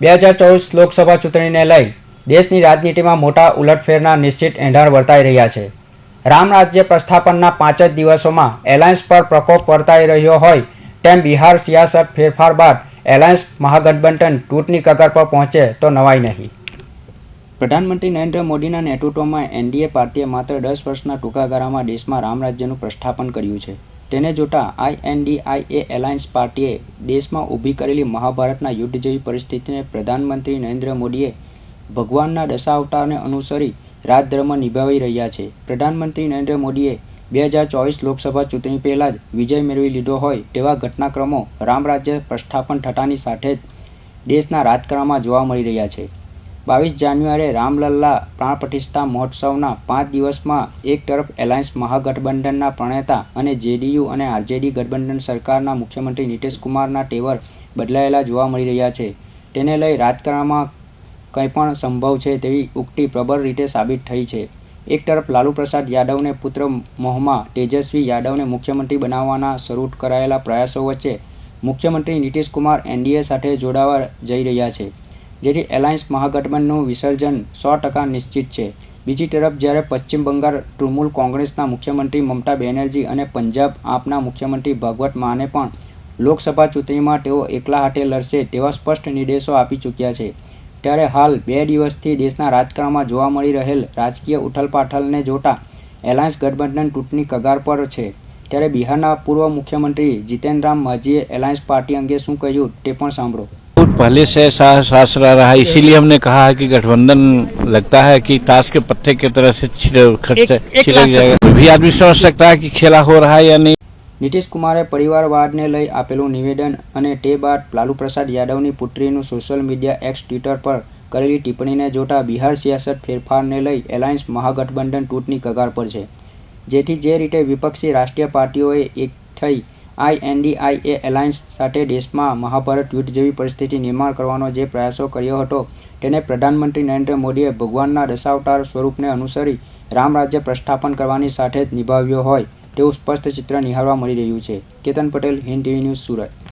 બે હજાર ચોવીસ લોકસભા ચૂંટણીને લઈ દેશની રાજનીતિમાં મોટા ઉલટફેરના નિશ્ચિત એંધાણ વર્તાઈ રહ્યા છે. રામ રાજ્ય પ્રસ્થાપનના પાંચ જ દિવસોમાં એલાયન્સ પર પ્રકોપ વર્તાઈ રહ્યો હોય તેમ બિહાર સિયાસત ફેરફાર બાદ એલાયન્સ મહાગઠબંધન તૂટની કગાર પર પહોંચે તો નવાઈ નહીં. પ્રધાનમંત્રી નરેન્દ્ર મોદીના નેતૃત્વમાં એનડીએ પાર્ટીએ માત્ર દસ વર્ષના ટૂંકા ગાળામાં દેશમાં રામ રાજ્યનું પ્રસ્થાપન કર્યું છે. તેને જોતા આઈએનડીઆઈએ એલાયન્સ પાર્ટીએ દેશમાં ઊભી કરેલી મહાભારતના યુદ્ધ જેવી પરિસ્થિતિને પ્રધાનમંત્રી નરેન્દ્ર મોદીએ ભગવાનના દશાવતારને અનુસરી રાજધર્મ નિભાવી રહ્યા છે. પ્રધાનમંત્રી નરેન્દ્ર મોદીએ બે હજાર ચોવીસ લોકસભા ચૂંટણી પહેલાં જ વિજય મેળવી લીધો હોય તેવા ઘટનાક્રમો રામ રાજ્ય પ્રસ્થાપન થતાની સાથે જ દેશના રાજકારણમાં જોવા મળી રહ્યા છે. બાવીસ જાન્યુઆરીએ રામલલ્લા પ્રાણ પ્રતિષ્ઠા મહોત્સવના પાંચ દિવસમાં એક તરફ એલાયન્સ મહાગઠબંધનના પ્રણેતા અને જેડીયુ અને આરજેડી ગઠબંધન સરકારના મુખ્યમંત્રી નીતિશ કુમારના ટેવર બદલાયેલા જોવા મળી રહ્યા છે. તેને લઈ રાજકારણમાં કંઈ પણ સંભવ છે તેવી ઉક્તિ પ્રબળ રીતે સાબિત થઈ છે. એક તરફ લાલુ પ્રસાદ યાદવને પુત્ર મોહમાં તેજસ્વી યાદવને મુખ્યમંત્રી બનાવવાના શરૂ કરાયેલા પ્રયાસો વચ્ચે મુખ્યમંત્રી નીતિશ કુમાર એનડીએ સાથે જોડાવા જઈ રહ્યા છે. જેથી એલાયન્સ મહાગઠબંધનનું વિસર્જન સો ટકા નિશ્ચિત છે. બીજી તરફ, જ્યારે પશ્ચિમ બંગાળ તૃણમૂલ કોંગ્રેસના મુખ્યમંત્રી મમતા બેનર્જી અને પંજાબ આપના મુખ્યમંત્રી ભગવત માને પણ લોકસભા ચૂંટણીમાં તેઓ એકલા હાથે લડશે તેવા સ્પષ્ટ નિર્દેશો આપી ચૂક્યા છે. ત્યારે હાલ બે દિવસથી દેશના રાજકારણમાં જોવા મળી રહેલ રાજકીય ઉથલપાથલને જોતા એલાયન્સ ગઠબંધન તૂટની કગાર પર છે. ત્યારે બિહારના પૂર્વ મુખ્યમંત્રી જીતેન રામ માઝીએ એલાયન્સ પાર્ટી અંગે શું કહ્યું તે પણ સાંભળો. पहले से ऐसा सास रहा रहा है इसीलिए हमने कहा है कि गठबंधन लगता है कि ताश के पत्ते की तरह से छिड़- खर्च- एक- एक छिड़क लाख जाएगा कोई भी आदमी समझ सकता है कि खेला हो रहा है या नहीं નીતિશ કુમારે પરિવારવાદને લઈ આપેલું નિવેદન અને તે બાદ લાલુ પ્રસાદ યાદવની પુત્રીનું સોશિયલ મીડિયા એક્સ ટ્વિટર પર કરેલી ટિપ્પણીને જોતા બિહાર સિયાસત ફેરફારને લઈ એલાયન્સ મહાગઠબંધન તૂટની કગાર પર છે જેથી જે રીતે વિપક્ષી રાષ્ટ્રીય પાર્ટીઓએ એક થઈ આઈએનડીઆઈએ એલાયન્સ સાથે દેશમાં મહાભારત યુદ્ધ જેવી પરિસ્થિતિ નિર્માણ કરવાનો જે પ્રયાસો કર્યો હતો, તેને પ્રધાનમંત્રી નરેન્દ્ર મોદીએ ભગવાનના દશાવતાર સ્વરૂપને અનુસરી રામ રાજ્ય પ્રસ્થાપન કરવાની સાથે જ નિભાવ્યો હોય તેવું સ્પષ્ટ ચિત્ર નિહાળવા મળી રહ્યું છે. Ketan Patel, Hind TV news Surat.